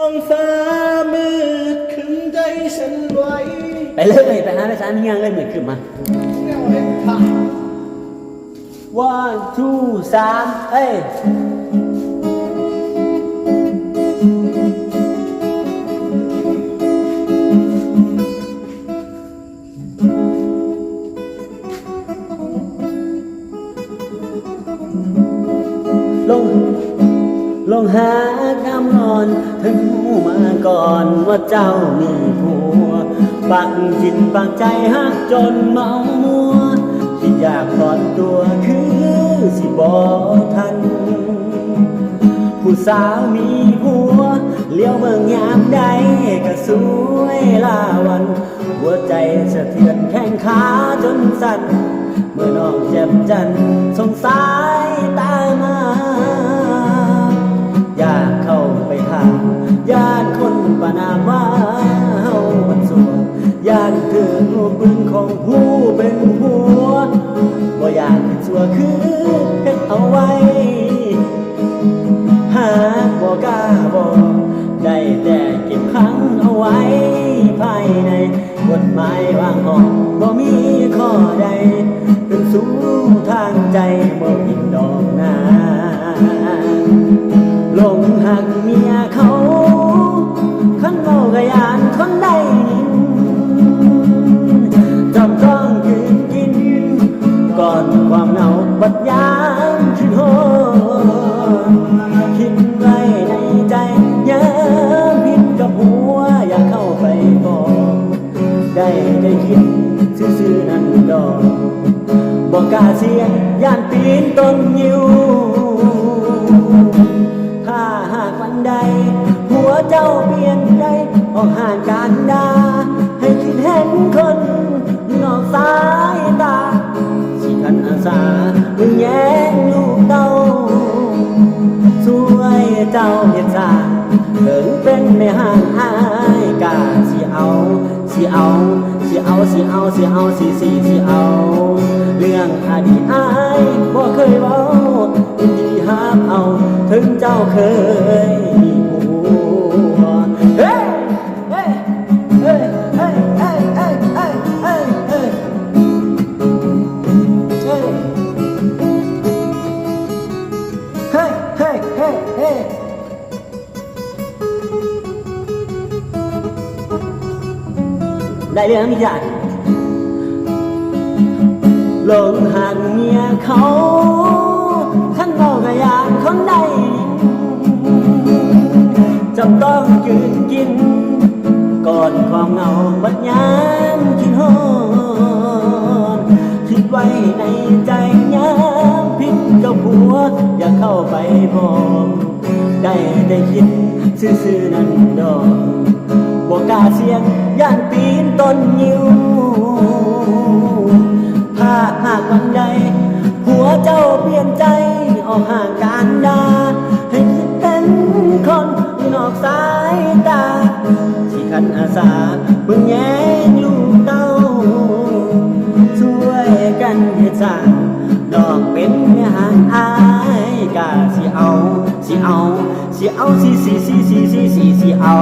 ท้องฟ้ามืดขึงใจฉันไว้ไปเลยไปหาไปสามเฮียงเลยเหมือนขึ้นมา แนวเด็ดขาด one two สามเอ้ยลง ลงหาคำนอนถึงหูมาก่อนว่าเจ้ามีผัวปักจิตปักใจหักจนเมามัว ที่อยากถอนตัวคือสิบอทัน ผู้สาวมีผัว เลี้ยวเบิ่งยามใดก็สวยลาวัน หัวใจสะเทือนแข้งขาจนสั่น เมื่อน้องเจ็บจันสงสาย ถือลูกปืนของผู้เป็นผัวบ่อยากเป็นสัวคือเฮ็ดเอาไว้ หากบ่กล้าบอกได้แต่เก็บขังเอาไว้ ภายในกฎหมายวางห้องบ่มีข้อใดถึงสู้ทางใจบ่ผิดดอกนาหลงหักเมียเขา ก่อนความเหงาบัดยามคิดโหดคิดไว้ในใจยามผิดกับหัวอยากเข้าไปบอกได้ได้คิดซื่อๆนั่นดอกบอกกาเสียงย่านปีนต้นยิวถ้าหากวันใด หัวเจ้าเปลี่ยนใจออกห่างกันด งเป็นในห่างอายกาสิเอา สิเอา สิเอา สิเอา สิเอา สิสิสิเอา เรื่องอดีตอายบ่เคยเว้ายินดีห้ามเอา ถึงเจ้าเคยผัวเฮ้เฮ้เฮ้เฮ้เฮ้เฮ้เฮ้เฮ้เฮ้เฮ้ยเฮ้ ได้เรื่องมีจัดลงห่างเมียเขาขันเรากะยานคนใดจำต้องยืนกิน ก่อนความเหงาบัดยามคิดฮอดคิดไว้ในใจยามพิษกับหัว อยากเข้าไปบอกได้ได้คิดซื่อๆนั่นดอก บอกกาเสียงย่านปีนต้นยิวถ้าหากวันใด หัวเจ้าเปลี่ยนใจ ออกห่างกันดาให้คิดเป็นคนนอกสายตาสิขันอาสาเบิ่งแย่งลูกเต้า ช่วยกันเฮ็ดสร้างดอกเป็นแม่ห่างอายกาสิเอา สิเอา สิเอา สิสิสิสิสิสิสิเอา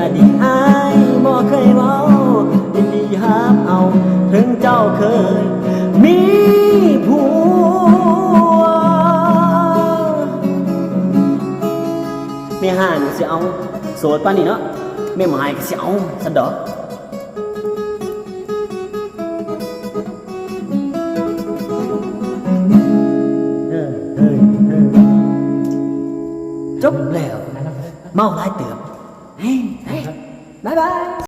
อดีตอายบ่เคยเว้ายินดีหาเอา ถึงเจ้าเคย มีผัวแม่ห่านสิเอาโสดปานนี้เนาะแม่หมายก็สิเอาสันดอกเออเฮ้ยเฮ้ยจบแล้ว เมาหลายเติบ 哎，拜拜。